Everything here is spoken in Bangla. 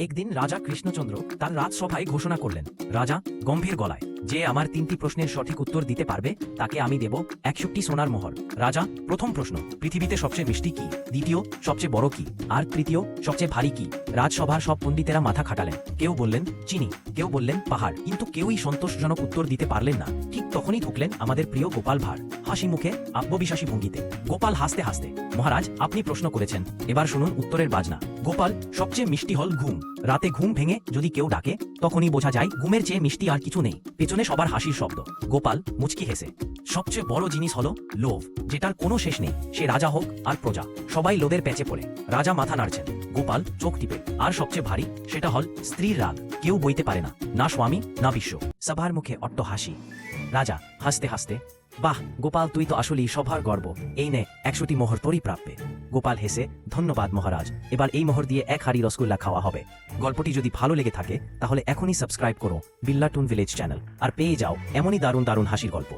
একদিন রাজা কৃষ্ণচন্দ্র তার রাজসভায় ঘোষণা করলেন। রাজা গম্ভীর গলায় যে আমার তিনটি প্রশ্নের সঠিক উত্তর দিতে পারবে, তাকে আমি দেব একষট্টি সোনার মোহর। রাজা, প্রথম প্রশ্ন, পৃথিবীতে সবচেয়ে মিষ্টি কি? দ্বিতীয়, সবচেয়ে বড় কি? আর তৃতীয়, সবচেয়ে ভারী কি? রাজসভার সব পণ্ডিতেরা মাথা খাটালেন। কেউ বললেন, চিনি। কেউ বললেন, পাহাড়। কিন্তু কেউই সন্তোষজনক উত্তর দিতে পারলেন না। ঠিক তখনই ঢুকলেন আমাদের প্রিয় গোপাল ভাঁড়। হাসি মুখে আত্মবিশ্বাসী ভঙ্গিতে। গোপাল হাসতে হাসতে, মহারাজ, আপনি প্রশ্ন করেছেন। এবার শুনুন উত্তরের বাজনা। গোপাল, সবচেয়ে মিষ্টি হল ঘুম। রাতে ঘুম ভেঙে যদি কেউ ডাকে তখনই বোঝা যায়, ঘুমের চেয়ে মিষ্টি আর কিছু নেই। পেছনে সবার হাসির শব্দ। গোপাল মুচকি হেসে, সবচেয়ে বড় জিনিস হলো লোভ, যেটার কোনো শেষ নেই। সে রাজা হোক আর প্রজা, সবাই লোভের প্যাচে পড়ে। রাজা মাথা নাড়ছেন। গোপাল চোখ টিপে, আর সবচেয়ে ভারী সেটা হল স্ত্রীর রাগ। কেউ বইতে পারে না না স্বামী, না বিশ্ব। সবার মুখে অট্ট হাসি। রাজা, হাসতে হাসতে, বাহ, গোপাল তুই তো আসলেই সভার গর্ব। এই নে, একশোটি মোহর তোরই প্রাপ্যে। গোপাল হেসে, ধন্যবাদ মহারাজ, এবার এই মোহর দিয়ে এক হাড়ি রসগোল্লা খাওয়া হবে। গল্পটি যদি ভালো লেগে থাকে, তাহলে এখনই সাবস্ক্রাইব করো, বিল্লাটুন ভিলেজ চ্যানেল, আর পেয়ে যাও এমনই দারুণ দারুণ হাসির গল্প।